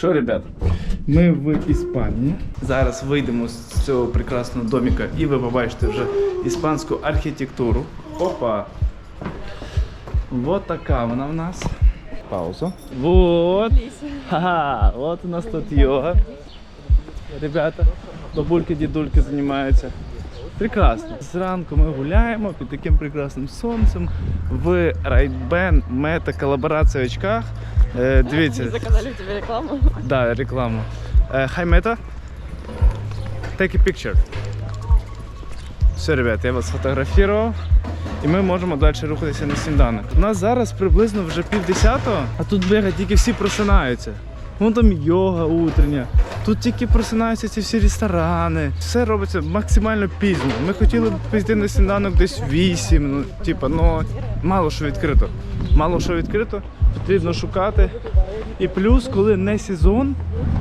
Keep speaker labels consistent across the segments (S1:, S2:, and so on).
S1: Що, ребят, ми в Іспанії. Зараз вийдемо з цього прекрасного доміка і ви побачите вже іспанську архітектуру. Опа! Вот така вона в нас. Пауза. Вот. Ха-ха, вот у нас тут йога. Ребята, бабульки, дідульки займаються. Прекрасно. Зранку ми гуляємо під таким прекрасним сонцем в Райбен мета колаборація в очках. Е, дивіться.
S2: Заказали тебе рекламу.
S1: Да, рекламу. Е, Hi Meta. Take a picture. Все, ребят, я вас сфотографував. І ми можемо далі рухатися на сніданок. У нас зараз приблизно вже пів десятого, а тут бляха тільки всі просинаються. Вон там йога утрення. Тут тільки просинаються ці всі ресторани. Все робиться максимально пізно. Ми хотіли б піти на сніданок десь 8, ну, типа, ну мало що відкрито. Мало що відкрито, потрібно шукати. І плюс, коли не сезон,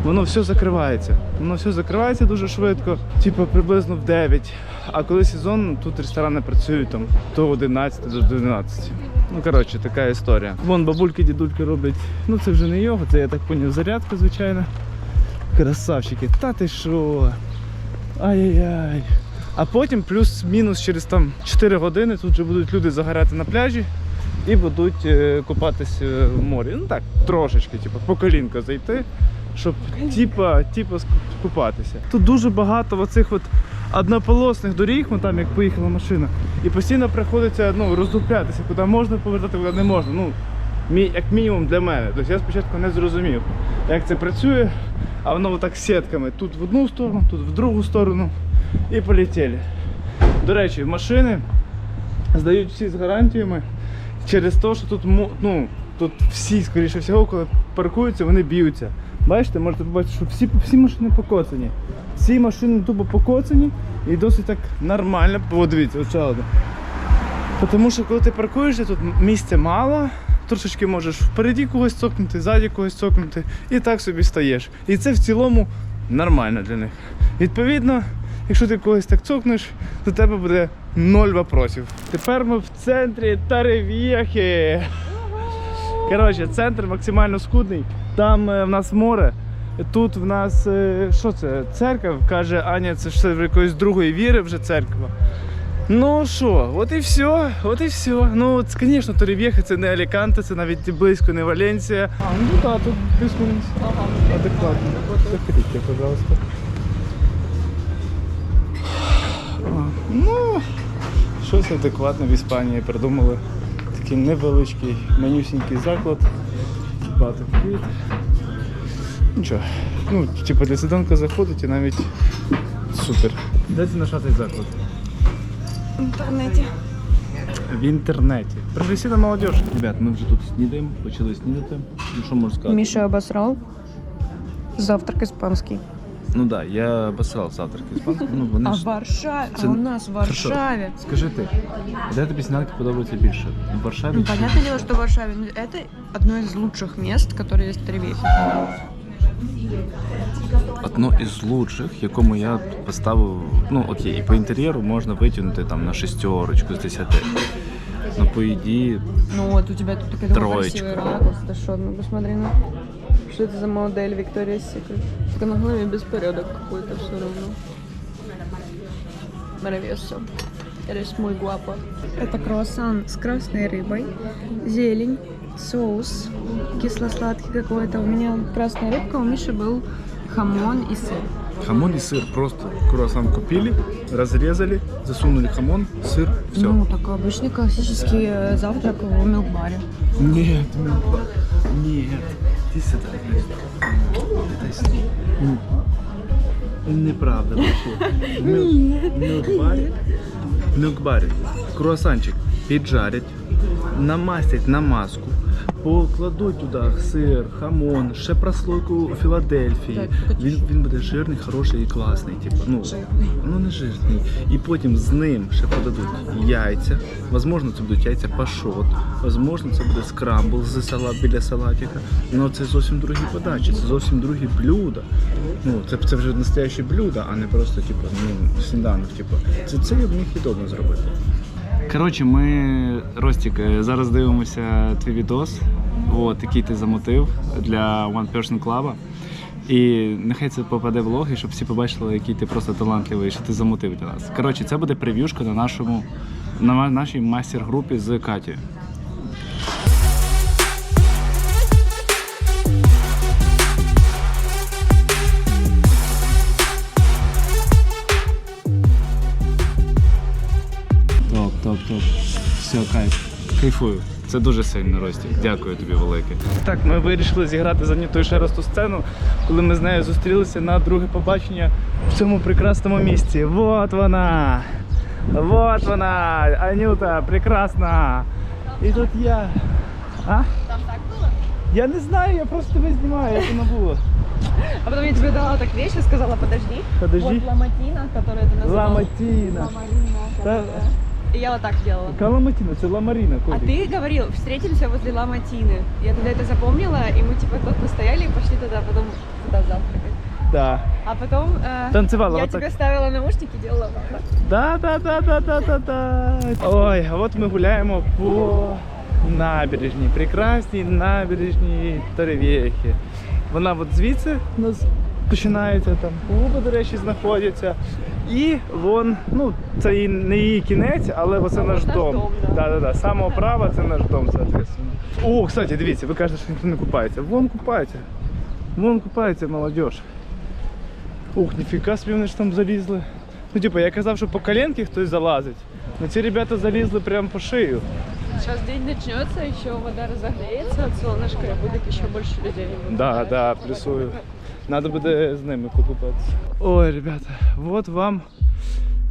S1: воно все закривається. Воно все закривається дуже швидко, типу приблизно в 9. А коли сезон, тут ресторани працюють там до 11 до 12. Ну коротше, така історія. Вон бабульки, дідульки роблять. Ну це вже не йога, це я так поняв, зарядка, звичайно. Красавчики, та ти що? Ай-яй-яй. А потім плюс-мінус через там 4 години тут вже будуть люди загоряти на пляжі і будуть е, купатись е, в морі. Ну так, трошечки, типу, по колінка зайти, щоб типа, типа купатися. Тут дуже багато оцих от однополосних доріг, ну там як поїхала машина, і постійно приходиться ну, роздуплятися, куди можна повертати, куди не можна. Ну, як мінімум для мене. Тобто я спочатку не зрозумів, як це працює, а воно отак сітками. Тут в одну сторону, тут в другу сторону і полетіли. До речі, машини здають всі з гарантіями через те, що тут ну, тут всі, скоріше всього, коли паркуються, вони б'ються. Бачите, можете побачити, що всі, всі машини покоцані. Всі машини тупо покоцані і досить так нормально. О, дивіться, от одне. Тому що коли ти паркуєшся, тут місця мало, трошечки можеш впереді когось цокнути, ззаді когось цокнути, і так собі стаєш. І це в цілому нормально для них. Відповідно, якщо ти когось так цокнеш, до тебе буде ноль вопросів. Тепер ми в центрі Тарев'єхи. Коротше, центр максимально скудний. Там е, в нас море. Тут в нас е, що це? Церква. Каже Аня, це ж якоїсь другої віри вже церква. Ну що, от і все, от і все. Ну, от, звісно, Торрев'єха це не Аліканте, це навіть близько не Валенсія. А, ну так, тут плюс-мінус. Адекватно. Заходите, пожалуйста. А, Ну, щось адекватне в Іспанії придумали. Такий невеличкий менюсінький заклад. Багато квіт. Нічого. Ну, типу для сніданку заходить і навіть супер. Де це наш заклад?
S2: В интернете.
S1: В інтернеті. Професійна молодіж. Ребят, ми вже тут снідаємо, почали снідати. Ну що можу сказати?
S2: Миша обосрал. Завтрак испанский.
S1: Ну так, да, я обосрав завтрак іспанською. Ну, вони
S2: А
S1: ж...
S2: в Варшаве,
S1: Це-
S2: а у нас в
S1: Хорошо.
S2: Варшаве.
S1: Скажи ти, де тобі сніданки подобається більше? В Варшаві?
S2: Ну,
S1: чи-
S2: понятное дело, что в Варшаве. но Это одно из лучших мест, которые есть в Теревехе.
S1: Одно із лучших, якому я поставив. Ну окей, і по інтер'єру можна витягнути там на шестерочку з 10. Ну, по їді,
S2: Ну вот, у тебя тут такой такой
S1: Троечка.
S2: красивый ракурс. Да что, ну посмотри, ну. Что это за модель Виктория Секрет? Только на голове беспорядок какой-то все равно. Maravilloso. Eres muy guapo. Это круассан с красной рыбой, зелень, соус кисло-сладкий какой-то. У меня красная рыбка, у Миши был хамон и сыр.
S1: хамон і сир. Просто круасан купили, розрізали, засунули хамон, сир, все.
S2: Ну, такой обычный классический э, завтрак в милк-баре.
S1: Нет, милк-бар. Нет. Иди сюда. Дай сюда. Ну, Неправда вообще. Нет. Милк-барі. В милк-барі. Круасанчик піджарять, намастять на маску, покладуть туди сир, хамон, ще прослойку Філадельфії. Він, він буде жирний, хороший і класний. Типу, ну, ну не жирний. І потім з ним ще подадуть яйця. Возможно, це будуть яйця пашот, возможно, це буде скрамбл з салат біля салатика. Ну це зовсім другі подачі, це зовсім другі блюда. Ну, це, це вже настояще блюдо, а не просто типу, ну, сніданок. Типу. Це, це я б міг і вдома зробити. Коротше, ми, Ростік, е, зараз дивимося твій відос, от, який ти замотив для One Person Club. І нехай це попаде в влог, щоб всі побачили, який ти просто талантливий, що ти замотив для нас. Коротше, це буде прев'юшка на нашому на нашій мастер-групі з Катєю. Все, кайф. Кайфую. Це дуже сильно, Ростік. Дякую тобі велике. Так, ми вирішили зіграти за Анютою ще раз ту сцену, коли ми з нею зустрілися на друге побачення в цьому прекрасному місці. Вот вона! Вот вона! Анюта, прекрасна! І тут я. А?
S2: Там так было?
S1: Я не знаю, я просто тебе знімаю, як воно було.
S2: А потом я тебе дала так вещи, сказала, подожди.
S1: Подожди.
S2: Вот ламатина, которую ты называл.
S1: Ламатіна.
S2: Ламарина.
S1: Да.
S2: которая- И я вот так делала.
S1: Яка ламатіна? Це ламаріна,
S2: А
S1: Кодік.
S2: ты говорил, встретимся возле Ламатины. Я тогда это запомнила, и мы типа тут постояли и пошли туда, потом туда завтракать.
S1: Да.
S2: А потом э,
S1: Танцевала
S2: я
S1: вот так.
S2: тебе ставила наушники, делала вот так.
S1: Да, да, да, да, да, да, да. Ой, а от ми гуляємо по набережній, прекрасній набережній Теревєхі. Вона от звідси у нас починається, там клуби, до речі, знаходяться. І вон, ну, це і не її кінець, але оце наш
S2: Наш
S1: дом.
S2: дом, да.
S1: Да, да, да. Самого права це наш дом, соответственно. О, кстати, дивіться, ви кажете, що ніхто не купається. Вон купається. Вон купається молодь. Ух, ніфіга собі вони ж там залізли. Ну, типу, я казав, що по коленки хтось залазить. Ну ці ребята залізли прямо по шию.
S2: Сейчас день начнется, еще вода разогреется от солнышка, и будет еще больше людей.
S1: Да, да, плюсую. Надо буде з ними покупатися. Ой, ребята, от вам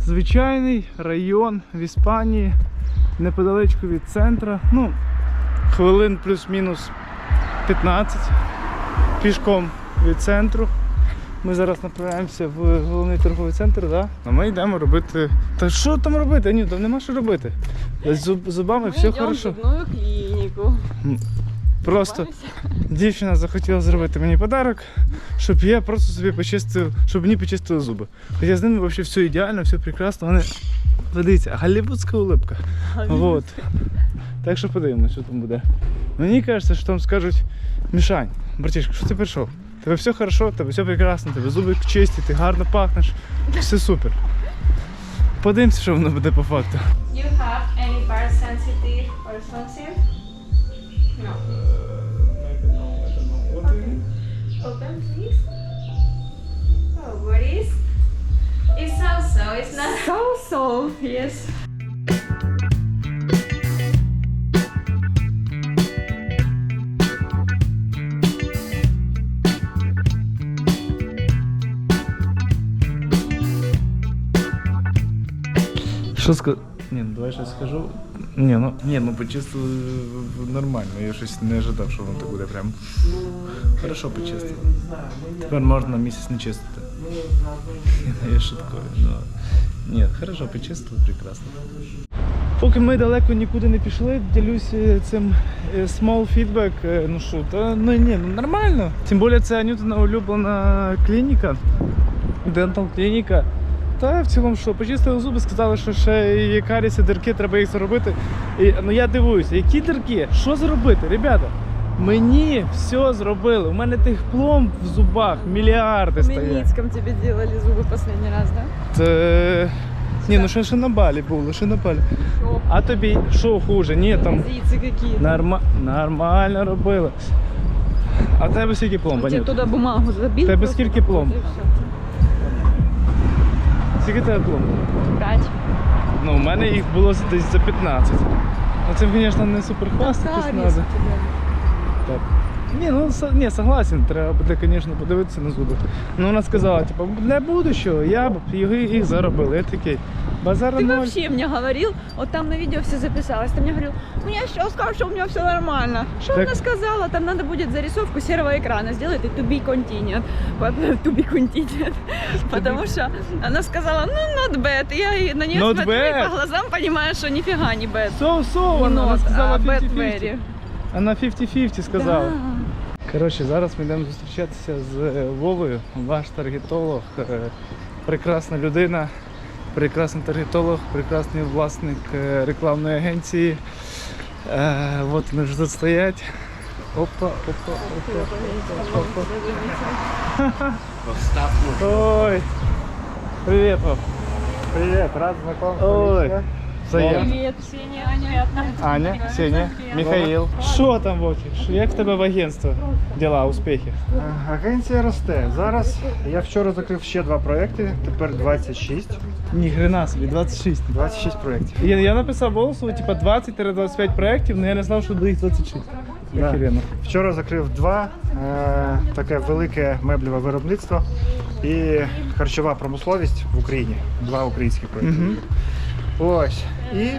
S1: звичайний район в Іспанії, неподалечку від центру. Ну, хвилин плюс-мінус 15 пішком від центру. Ми зараз направляємося в головний торговий центр, да? а ми йдемо робити. Та що там робити? Ні, там нема що робити. З зуб- зубами все хорошо.
S2: зубную клинику.
S1: Просто дівчина захотіла зробити мені подарок, щоб я просто собі почистив, щоб мені почистили зуби. Хоча з ними взагалі все ідеально, все прекрасно. Вони подивіться, голлівудська улипка. Вот. Так що подивимося, що там буде. Мені кажеться, що там скажуть, Мішань, братішка, що ти прийшов? Тебе все хорошо, тебе все прекрасно, тебе зуби чисті, ти гарно пахнеш, все супер. Подивимося, що воно буде по факту.
S2: You have any bar sensitive or responsive? No. Open, please. Oh, what is?
S3: It's so-so. It's not.
S2: So so, yes.
S1: Що сказати? Ні, ну давай щось скажу. Ні, ну ні, ну почистили нормально. Я щось не ожидав, що воно так буде прям. Хорошо почистили. Тепер можна місяць не чистити. Я шуткую, ну. Ні, хорошо почистили, прекрасно. Поки ми далеко нікуди не пішли, ділюся цим е, small feedback. е, Ну що, та ну ні, ну нормально. Тим більше це Анютина улюблена клініка, дентал клініка. Та в цілому що, почистили зуби, сказали, що ще є каріси, дирки, треба їх заробити. І, ну я дивуюся, які дирки? Що зробити? Ребята, мені все зробили. У мене тих пломб в зубах мільярди
S2: В
S1: стоять.
S2: Тебе делали зубы последний раз, да?
S1: Та... Ні, ну ще, ще на балі було, ще на балі.
S2: Шо?
S1: А тобі що хуже? Ні, там
S2: какие-то.
S1: норма... нормально робили. А в тебе скільки пломб?
S2: Ну, тебе бумагу забил.
S1: Тебе скільки пломб? Скільки тебе було?
S2: Пять.
S1: Ну, у мене їх було десь за 15. Ну цим, звісно, не супер хвастатись треба. Так. Ні, ну ні, согласен, треба буде, звісно, подивитися на зуби. Ну вона сказала, типу, для будущого я б їх заробив. Я такий, базара
S2: Ты
S1: ноль.
S2: вообще мне говорил, вот там на видео все записалось, ты мне говорил, ну я сейчас скажу, что у меня все нормально. Что
S1: Так-
S2: она сказала? Там надо будет зарисовку серого экрана сделать и to be continued. По- To be continued. Потому что она сказала, ну not bad. И Я на нее
S1: Not
S2: смотрю и
S1: bad.
S2: по глазам понимаю, что нифига не bad.
S1: So, so,
S2: Не
S1: вона, вона
S2: not,
S1: сказала
S2: а bad
S1: 50-50.
S2: very.
S1: Вона 50-50 сказала.
S2: Да.
S1: Коротше, зараз ми йдемо зустрічатися з е, Вовою, ваш таргетолог, е, прекрасна людина, прекрасний таргетолог, прекрасний власник е, рекламної агенції. Е, От вони вже тут стоять. Опа, опа, опа, опа, опа. Ой. Привет, пап.
S4: Привет, рад знакомству.
S1: Ой. Взаємно.
S2: Привет, Ксения, Аня.
S1: Аня, Ксения, Михаїл. Що там, Вовчик? Як в тебе в агентство? Діла, успіхи?
S4: Е, Агенція росте. Зараз я вчора закрив ще два проекти, тепер 26.
S1: Ні, хрена собі, 26.
S4: 26 проєктів.
S1: Я, я написав голосу, типа 20-25 проєктів, але я не знав, що буде їх 26.
S4: Да.
S1: Охеренно.
S4: Вчора закрив два, е, таке велике меблеве виробництво і харчова промисловість в Україні. Два українські проєкти. Ось. І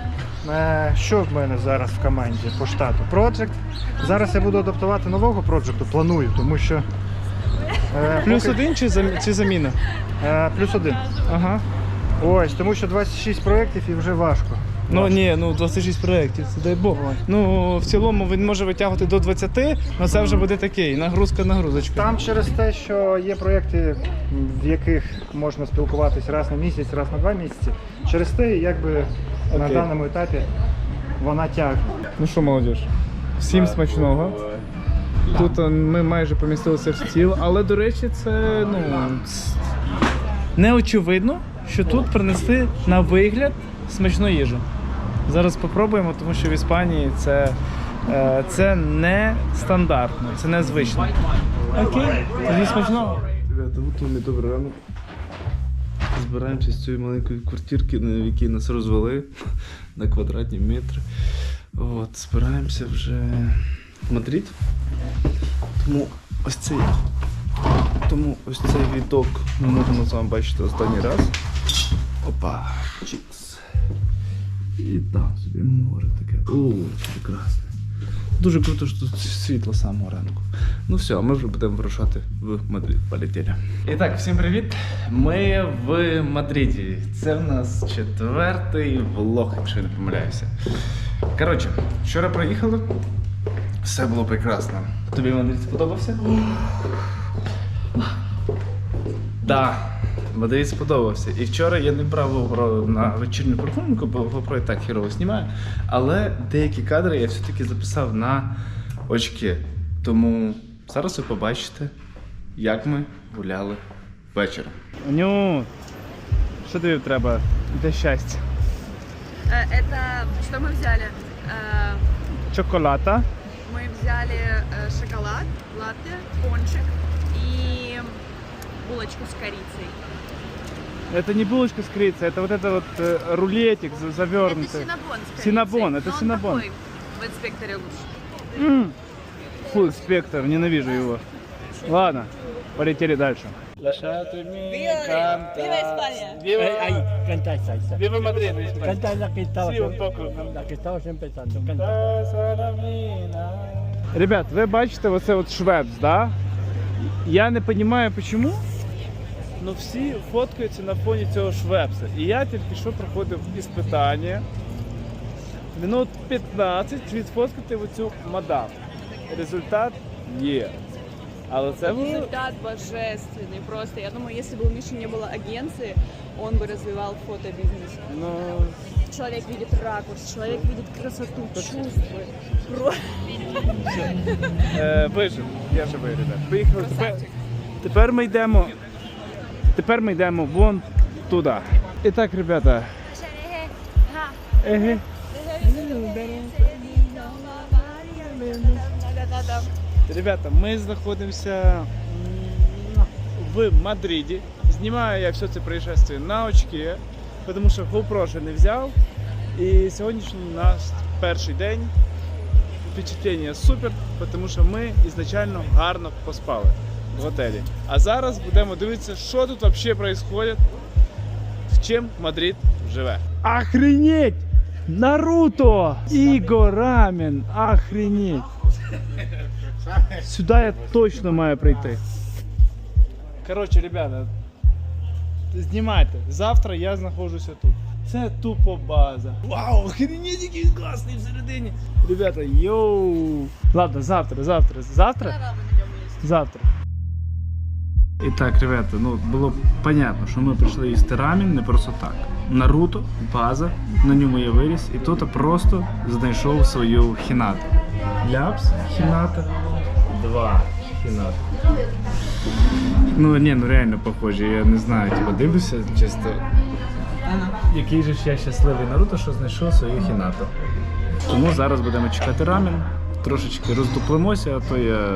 S4: е, що в мене зараз в команді по штату? Project. Зараз я буду адаптувати нового проджекту, планую, тому що. е,
S1: Плюс
S4: поки-
S1: один чи, зам- чи заміна?
S4: Е, плюс один.
S1: Ага.
S4: Ось, тому що 26 проєктів і вже важко.
S1: Ну ні, ну 26 проєктів, це дай Бог. Ну в цілому він може витягувати до 20, але це вже буде такий, нагрузка нагрузочка.
S4: Там через те, що є проєкти, в яких можна спілкуватись раз на місяць, раз на два місяці. Через те, якби на
S1: Окей.
S4: даному етапі вона тягне.
S1: Ну що, молодіж, всім смачного. Тут е, ми майже помістилися в стіл, але до речі, це ну ц- не очевидно, що тут принесли на вигляд смачну їжу. Зараз спробуємо, тому що в Іспанії це, е, це не стандартно, це незвично. Окей, тоді смачного.
S5: Ребята, готуємо добрий ранок. Збираємося з цієї маленької квартирки, на якій нас розвели на квадратні метри. От, збираємося вже в Мадрид. Тому ось цей, тому ось цей відок ми можемо з вами бачити останній раз. Опа, чікс. І там собі море таке. О, прекрасне. Дуже круто, що тут світло самого ранку. Ну все, а ми вже будемо вирушати в Мадрид. Полетіли.
S1: І так, всім привіт. Ми в Мадриді. Це в нас четвертий влог, якщо я не помиляюся. Коротше, вчора проїхали. Все було прекрасно. Тобі Мадрид сподобався? Так. Мадрид сподобався. І вчора я не брав на вечірню прогулянку, бо GoPro і так хірово знімає. Але деякі кадри я все-таки записав на очки. Тому зараз ви побачите, як ми гуляли вечором. Ню, що тобі треба для щастя?
S2: Э, Это что мы взяли? Э,
S1: Чоколата.
S2: Мы взяли э, шоколад, латте, пончик и булочку с корицей.
S1: Это не булочка с корицей, это вот это вот э, рулетик за-
S2: Это
S1: завернутый.
S2: синабон с корицей.
S1: Синнабон, это
S2: но он
S1: синнабон.
S2: такой в инспекторе лучше.
S1: М. Фу, спектр, ненавижу его. Ладно, полетели дальше.
S6: Viva España.
S1: Viva,
S7: Ahí, canta esa, esa.
S1: viva Madrid, España.
S7: Canta la que estabas,
S1: Sí, un poco.
S7: la que estabas empezando. Canta.
S1: Ребят, ви бачите оце от швепс, да? Я не розумію, чому, але всі фоткаються на фоні цього швепса. І я тільки що проходив іспитання. Минут 15 відфоткати оцю мадам Результат є. Але це було
S6: Результат божественный просто. Я думаю, если бы у Миши не было агенции, он бы развивал фотобизнес.
S1: ну,
S6: Человек видит ракурс, человек видит красоту, чувствует. Про-
S1: е, вижив. Я живий, ребят. Поїхали. Тепер, тепер ми йдемо. Тепер ми йдемо вон туди. І так, ребята. Еге. Ребята, ми знаходимося м, в Мадриді. Знімаю я все це происшествие на очки, тому що GoPro ще не взяв. І сьогоднішній наш перший день. Впечатлення супер, тому що ми ізначально гарно поспали в готелі. А зараз будемо дивитися, що тут взагалі відбувається, в чим Мадрид живе. Охренеть! Наруто! Рамен! Охренеть! Сюди я точно маю прийти. Коротше, ребята, знімайте. Завтра я знаходжуся тут. Це тупо база. Вау, охренеть, який класний всередині. Ребята, йоу. Ладно, завтра, завтра. Завтра? Завтра. І так, ребята, ну було понятно, що ми прийшли їсти рамін не просто так. Наруто, база, на ньому я виріс, і тут просто знайшов свою хінату. Ляпс, хіната, два хіната. Ну ні, ну реально похожі. Я не знаю, типу дивлюся чисто. Який же ж я щасливий Наруто, що знайшов свою хінато. Тому зараз будемо чекати рамен, трошечки роздуплимося, а то я.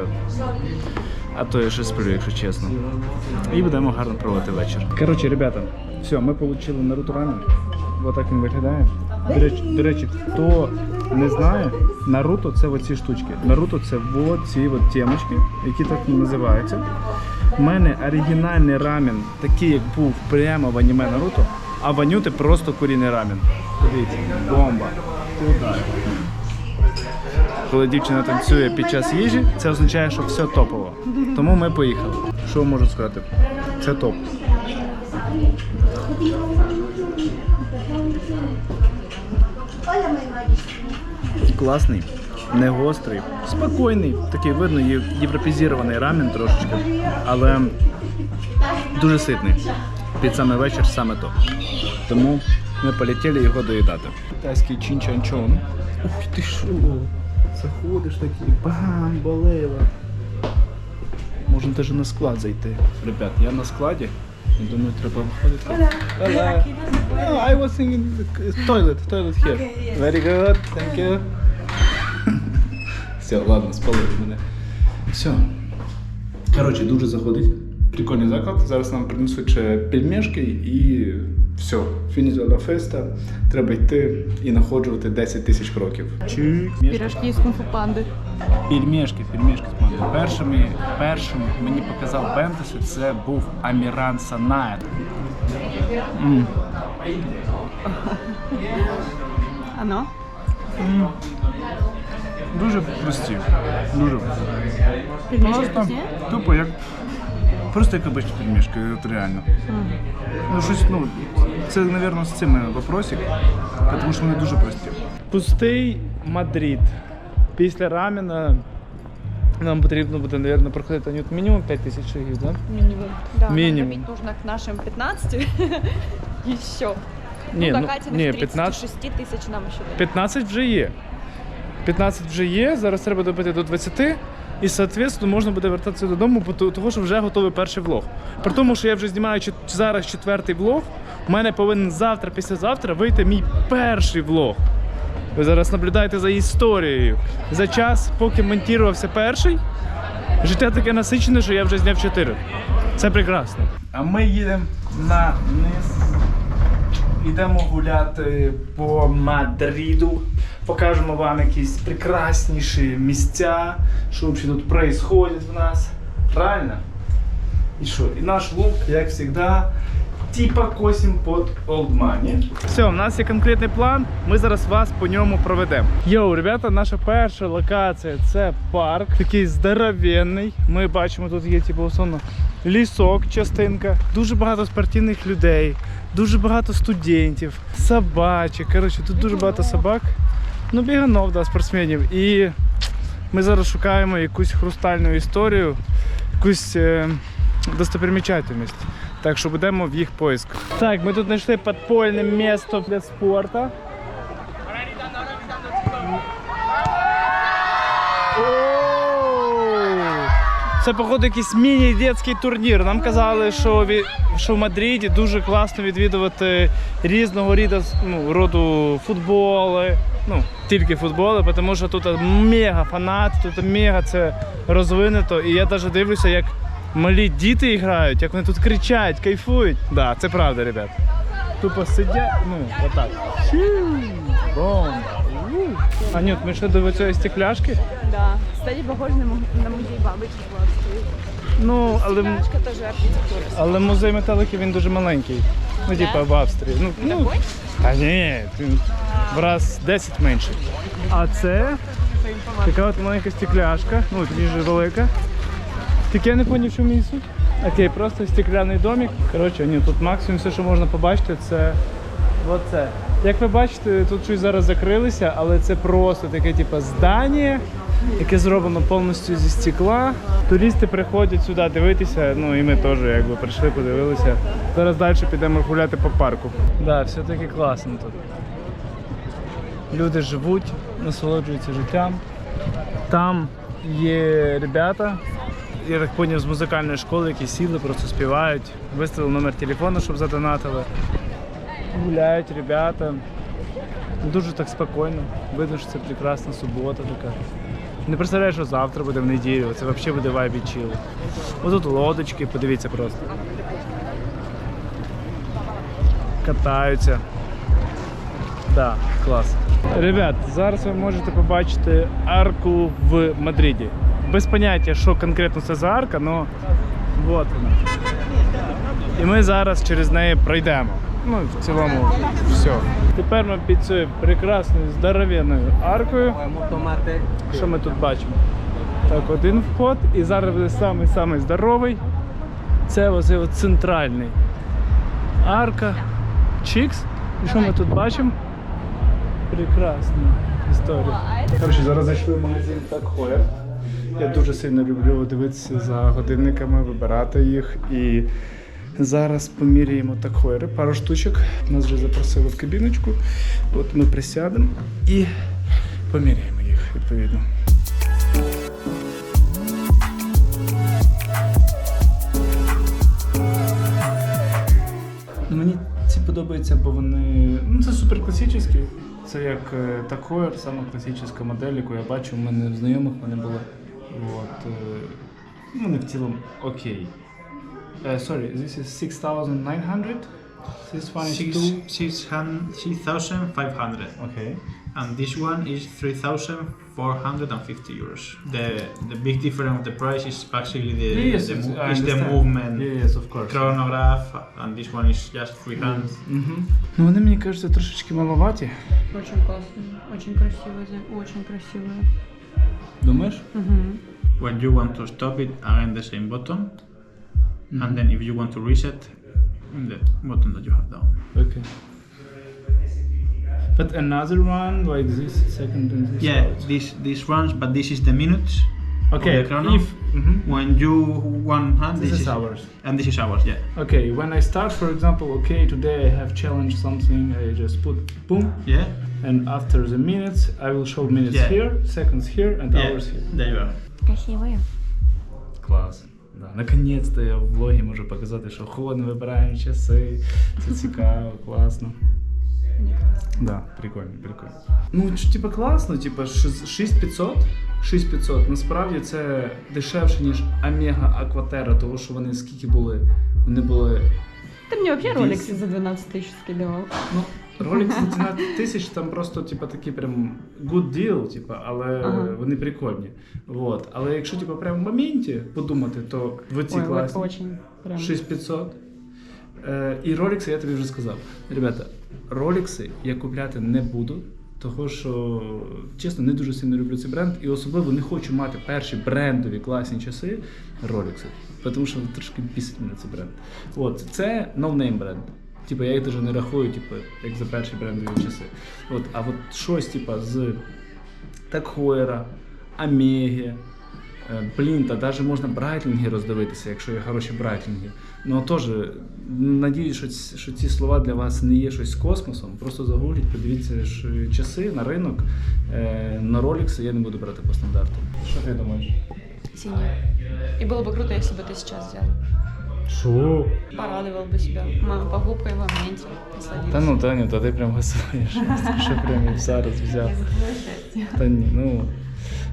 S1: А то я ще сплю, якщо чесно. І будемо гарно проводити вечір. Коротше, ребята, все, ми отримали Наруто рамен. Ось так він виглядає. До речі, до речі, хто не знає, Наруто це оці штучки. Наруто це от ці от темочки, які так називаються. У мене оригінальний рамен, такий, як був прямо в аніме Наруто, а ванюти просто курінний рамен. Подивіться, бомба. Коли дівчина танцює під час їжі, це означає, що все топово. Тому ми поїхали. Що можу сказати? Це топ. Класний, не гострий, спокійний, такий видно, є- європезірований рамен трошечки, але дуже ситний. Під саме вечір саме то. Тому ми полетіли його доїдати. Китайський чинчанчон. Ух ти що? Заходиш такий, бам, болила. Можна навіть на склад зайти. Ребят, я на складі. Я думаю, треба виходити. No, I was thinking the toilet, toilet here. Very good, thank you. Все, ладно, спалили мене. Все. Коротше, дуже заходить. Прикольний заклад. Зараз нам принесуть ще пельмешки і все. Фініто ла феста. Треба йти і находжувати 10 тисяч кроків. Чик.
S6: Пирожки из кунг-фу панды.
S1: Пельмешки, пельмешки з пандою. Першими, першим мені показав Бентесі, це був Аміран Санаєт. М.
S6: Оно?
S1: Дуже прості. Дуже.
S6: Пельмешки
S1: Просто тупо як. Просто як обичні пельмешки, от реально. Ну, щось, ну, це, мабуть, з цим вопросик, тому що вони дуже прості. Пустий Мадрид. Після рамена нам потрібно буде, мабуть, проходити мінімум 5 тисяч шагів, так?
S6: Минимум. Да,
S1: Минимум.
S6: накопить нужно к нашим 15 еще.
S1: Ні,
S6: ну,
S1: ну,
S6: до Катиных
S1: ні,
S6: 36 тысяч нам еще дают.
S1: 15 вже є. 15 вже є, зараз треба добити до 20. І, соответственно, можна буде вертатися додому, бо то- того, що вже готовий перший влог. При тому, що я вже знімаю чет- зараз четвертий влог, у мене повинен завтра, післязавтра вийти мій перший влог. Ви зараз наблюдаєте за історією. За час, поки монтувався перший, життя таке насичене, що я вже зняв чотири. Це прекрасно. А ми їдемо на низ. Йдемо гуляти по Мадриду. Покажемо вам якісь прекрасніші місця, що взагалі тут відбувається в нас. Правильно? І що? І наш лук, як завжди, типа косим під money. Все, у нас є конкретний план. Ми зараз вас по ньому проведемо. Йоу, ребята, наша перша локація це парк, такий здоровенний. Ми бачимо, тут є типу условно лісок, частинка, дуже багато спортивних людей, дуже багато студентів, собачок. Коротше, тут дуже багато собак. Ну, біганов, да, спортсменів. І ми зараз шукаємо якусь хрустальну історію, якусь е, достопримічательність. Так що будемо в їх поїзд. Так, ми тут знайшли підпольне місто для спорту. Це, походу, якийсь міні-дитячий турнір. Нам казали, що, ві- що в Мадриді дуже класно відвідувати різного ріду, ну, роду футболи. Ну, тільки футболи, тому що тут мега фанат, тут мега це розвинено. І я навіть дивлюся, як малі діти грають, як вони тут кричать, кайфують. Так, да, це правда, ребят. Тупо сидять, ну, отак. Бомба. А ми йшли до цієї стекляшки.
S6: Да. Кстати, похоже на, музей бабочек в
S1: Ну, але, м-
S6: архитектура.
S1: але музей металики він дуже маленький. Ну, типа в Австрії. Ну, ну,
S6: Такой?
S1: Та ні, він в раз 10 менший. А це така от маленька стекляшка, ну точніше велика. Тільки я не зрозумів, що мій суть. Окей, просто стекляний домик. Коротше, ні, тут максимум все, що можна побачити, це оце. Як ви бачите, тут щось зараз закрилися, але це просто таке, типу, здання, яке зроблено повністю зі стекла. Туристи приходять сюди дивитися, ну і ми теж якби прийшли, подивилися. Зараз далі підемо гуляти по парку. Так, да, все-таки класно тут. Люди живуть, насолоджуються життям. Там є ребята, я так поняв, з музикальної школи, які сіли, просто співають, виставили номер телефону, щоб задонатили. Гуляють ребята. Дуже так спокійно. Видно, що це прекрасна субота така. Не представляю, що завтра буде в неділю. Це взагалі буде вайбі чіл. Ось лодочки, подивіться просто. Катаються. Да, клас. Ребят, зараз ви можете побачити арку в Мадриді. Без поняття, що конкретно це за арка, але вот вона. І ми зараз через неї пройдемо. Ну, в цілому, все. Тепер ми під цією прекрасною здоровенною аркою. Що ми тут бачимо? Так, один вход, і зараз буде самий-самий здоровий. Це оцей от центральний. Арка. Чікс. І що ми тут бачимо? Прекрасна історія. Коротше, зараз зайшли в магазин Так Хоя. Я дуже сильно люблю дивитися за годинниками, вибирати їх. І зараз поміряємо так Хойери, пару штучок. Нас вже запросили в кабіночку. От ми присядемо і поміряємо їх відповідно. Ну, Мені ці подобаються, бо вони. Ну, це супер класичні. Це як е, Так Heuer, класична модель, яку я бачу, у мене в знайомих вони були. От, е, ну, вони в цілому окей. Uh, sorry, this is 6900. This one is
S8: Six,
S1: two.
S8: six hun- 6,500
S1: Okay.
S8: and this one is 3,450 euros. The the big difference of the price is actually the,
S1: Yes,
S8: the,
S1: it's-
S8: mo-
S1: I
S8: is the
S1: understand.
S8: movement
S1: Yeah, yes, of course.
S8: chronograph and this one is just free hand.
S1: Угу. Ну, вони мені кажуться трошечки маловаті.
S2: Очень классные, очень красивые, за- очень красивые.
S1: Думаєш?
S2: Мгм.
S8: When you want to stop it, again the same button. And then if you want to reset, the button that you have down.
S1: Okay. But another one like this, second and this.
S8: Yeah,
S1: one.
S8: this this runs, but this is the minutes.
S1: Okay.
S8: the chrono.
S1: If, Mhm.
S8: When you one hand,
S1: This is ours.
S8: and this is ours. Yeah,
S1: Okay, when I start, for example, okay, today I have challenged something, I just put boom,
S8: yeah,
S1: and after the minutes, I will show minutes
S8: Yeah.
S1: here, seconds here, and
S8: yeah.
S1: hours here.
S8: There you are.
S2: Красивые.
S1: Клас. Да. Наконець-то я в влогі можу показати, що ходимо, вибираємо часи. Це цікаво, класно. Да, прикольно, прикольно. Ну, ч- типа класно, типа 6500. 6500. Насправді це дешевше, ніж Омега Акватера, тому що вони скільки були? Вони були.
S2: Ты мне вообще
S1: Десять.
S2: роликсы за 12 тысяч скидывал.
S1: Ну, ролик за 12 тисяч, там просто, типа, такі прям good deal, типа, але
S2: Ага.
S1: вони прикольні. Вот. Але якщо типа прямо в моменті подумати, то в ці класні. 6500. Е, і ролікси я тобі вже сказав. Ребята, ролікси я купляти не буду, того що, чесно, не дуже сильно люблю цей бренд, і особливо не хочу мати перші брендові класні часи ролікси. Тому що трошки бісить мене цей бренд. От, це no-name бренд. Типа я їх навіть не рахую, типу, як за перші брендові часи. От, а от щось, типа, з Такхойера, Омеги, Е, Блін, та навіть можна брайтлінги роздивитися, якщо є хороші брайтлінги. Ну теж надіюсь, що, ці- що ці слова для вас не є щось з космосом. Просто загугліть, подивіться що часи на ринок. Е, на ролікси я не буду брати по стандарту. Що ти думаєш?
S2: Синий. И было бы круто, если бы ты сейчас сделал.
S1: Що?
S2: Порадовал бы себя. Мама по губкой в моменте посадил.
S1: Та ну, Таню, та ти прям гасуєш. Що прям і зараз взяв. Та ні, ну.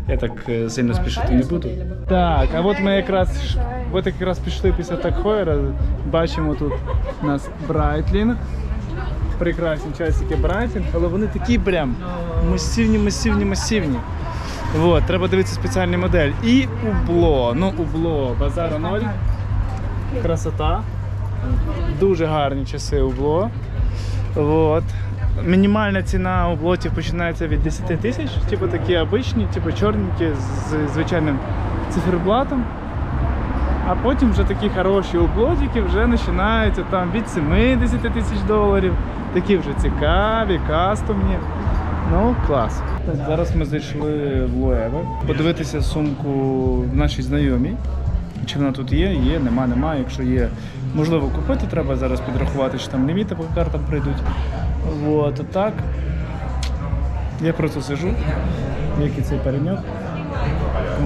S1: Я так е, сильно спішити не буду. Так, а от ми якраз от якраз пішли після Такхойера. Бачимо тут у нас Брайтлінг. Прекрасні часики Брайтлінг, але вони такі прям масивні, масивні, масивні. Вот, треба дивитися спеціальну модель. І убло. Ну, убло, базара ноль. Красота. Дуже гарні часи убло. Вот. Мінімальна ціна у блотів починається від 10 тисяч, типу такі обичні, типу чорненькі з звичайним циферблатом. А потім вже такі хороші ублотики вже починаються там від 70 тисяч доларів. Такі вже цікаві, кастомні. Ну, клас. Зараз ми зайшли в Луеве. Подивитися сумку нашій знайомій. Чи вона тут є? Є, нема, нема. Якщо є, можливо, купити, треба зараз підрахувати, чи там ліміти по картам прийдуть. Вот, а так. Я просто сижу, як і цей пареньок.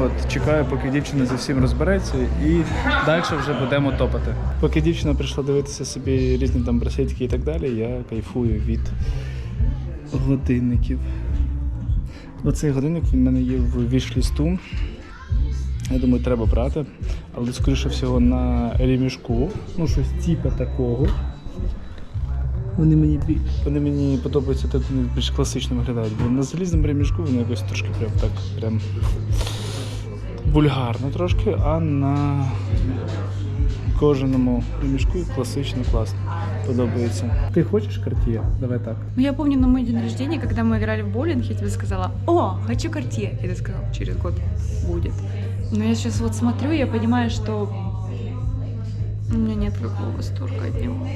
S1: От, чекаю, поки дівчина зі всім розбереться, і далі вже будемо топати. Поки дівчина прийшла дивитися собі різні там браслетики і так далі, я кайфую від годинників. Оцей годинник в мене є в вішлісту. Я думаю, треба брати, але скоріше всього на ремішку, ну щось типу такого. Вони мені вони мені подобаються так вони більш класично виглядають. Бо на залізному ремішку вони якось трошки прям так прям вульгарно трошки, а на кожаному ремішку класично класно. Подобається. Ти хочеш карт'є? Давай так.
S2: Ну, я помню на мой день рождения, когда мы играли в боулинг, я тебе сказала, о, хочу картье. И ты сказал, через год будет. Но я сейчас вот смотрю, я понимаю, что у меня нет такого восторга от него.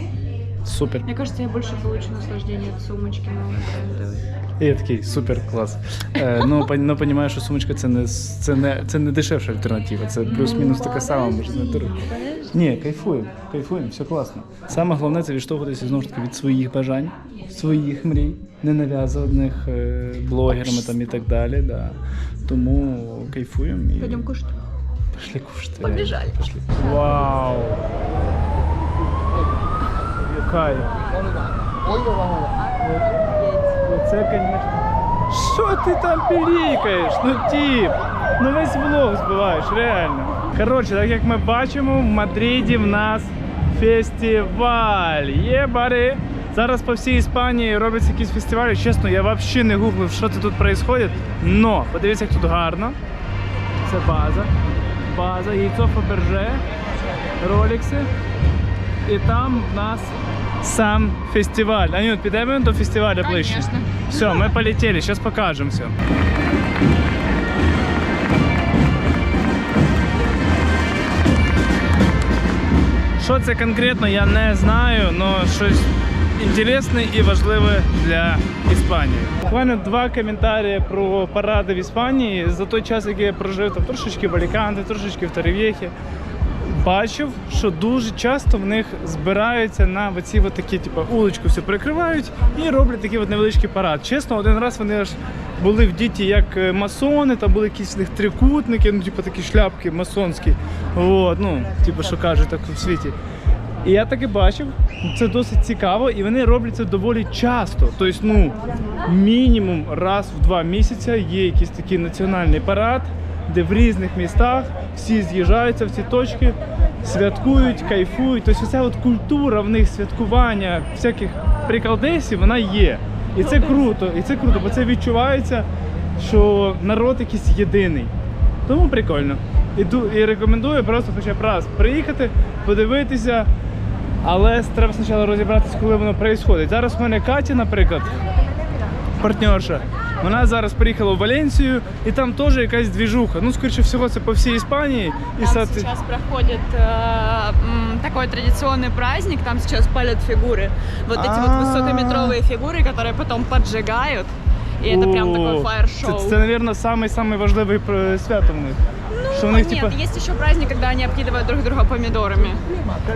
S1: Супер.
S2: Мне кажется, я больше получу наслаждение от сумочки новой брендовой.
S1: І я такий супер клас. Е, ну, пон- ну, понімаю, що сумочка це не, с- це не, це не дешевша альтернатива, це плюс-мінус така сама, може не дорога. Ні, кайфуємо, кайфуємо, все класно. Саме головне це відштовхуватися знову ж таки від своїх бажань, своїх мрій, не нав'язаних е, блогерами там і так далі. Да. Тому кайфуємо і
S2: Пойдем кушать.
S1: пішли кушати.
S2: Побіжали.
S1: Пішли. Вау! Кайф. Це, звісно. Що ти там пілікаєш? Ну тіп, ну весь влог збиваєш, реально. Коротше, так як ми бачимо, в Мадриді в нас фестиваль. Є бари. Зараз по всій Іспанії робляться якісь фестивалі. Чесно, я взагалі не гуглив, що це тут відбувається. Но подивіться, як тут гарно. Це база. База, яйцо Фаберже, ролікси. І там в нас сам фестиваль. Анют, підемо до фестиваля ближче?
S2: Конечно.
S1: Все, ми полетели, зараз покажемо все. Що це конкретно, я не знаю, але щось інтересне і важливе для Іспанії. Буквально два коментарі про паради в Іспанії. За той час, який я прожив там трошечки в Аліканте, трошечки в Тарев'єхі, бачив, що дуже часто в них збираються на оці от такі, типу, уличку все перекривають і роблять такий от невеличкий парад. Чесно, один раз вони аж були в діті як е, масони, там були якісь в них трикутники, ну, типу такі шляпки масонські. От, ну, типу, що кажуть так в світі. І я таки бачив, це досить цікаво, і вони роблять це доволі часто. Тобто, ну, мінімум раз в два місяці є якийсь такий національний парад, де в різних містах всі з'їжджаються в ці точки, святкують, кайфують. Тобто ця от культура в них святкування всяких приколдесів, вона є. І це круто, і це круто, бо це відчувається, що народ якийсь єдиний. Тому прикольно. Іду і рекомендую просто хоча б раз приїхати, подивитися. Але треба спочатку розібратися, коли воно відбувається. Зараз в мене Катя, наприклад, партнерша. Вона зараз приїхала в Валенсію і там теж якась двіжуха. Ну, скоріше всього, це по всій Іспанії. І
S2: Там
S1: соответ-
S2: сейчас проходит э, м, такой традиционный праздник, там сейчас палят фигуры. Вот эти вот
S1: А.
S2: высокометровые фигуры, которые потом поджигают. И это прям такой
S1: О,
S2: фаер-шоу.
S1: Це, це, мабуть, самий самий важливий е, свято в них. що в
S2: Ну,
S1: них,
S2: нет,
S1: типа,
S2: есть еще праздник, когда они обкидывают друг друга помидорами.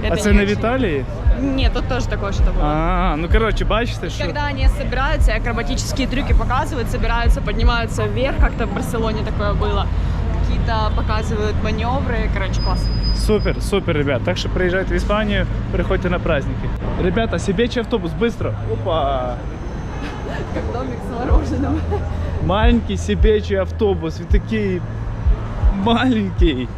S1: а
S2: Это
S1: це
S2: не
S1: не в
S2: очень.
S1: Італії?
S2: Нет, тут тоже такое что было.
S1: А, ну коротше, бачите, що.
S2: Когда они собираются, акробатические трюки показывают, собираются, поднимаются вверх, как-то в Барселоне такое было. Какие-то показывают маневры, короче, классно.
S1: Супер, супер, ребят. Так що приїжджайте в Іспанію, приходьте на праздники. Ребята, сібечий автобус, быстро. Опа!
S2: Как домик с мороженым.
S1: Маленький сібечий автобус. Він такий маленький,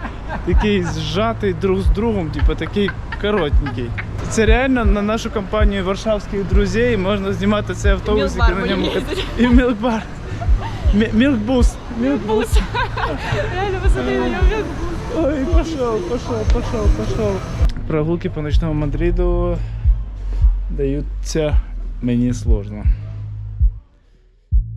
S1: такий зжатий друг з другом, типу такий коротенький. Це реально на нашу компанію варшавських друзей можна знімати цей автобус
S2: Мілкбар
S1: на ньому. І мілкбар. Мілкбус. Мілкбус.
S2: Реально, посмотри на него.
S1: Ой, пошел, пошел, пошел, пошел. Прогулки по ночному Мадриду даються мені сложно.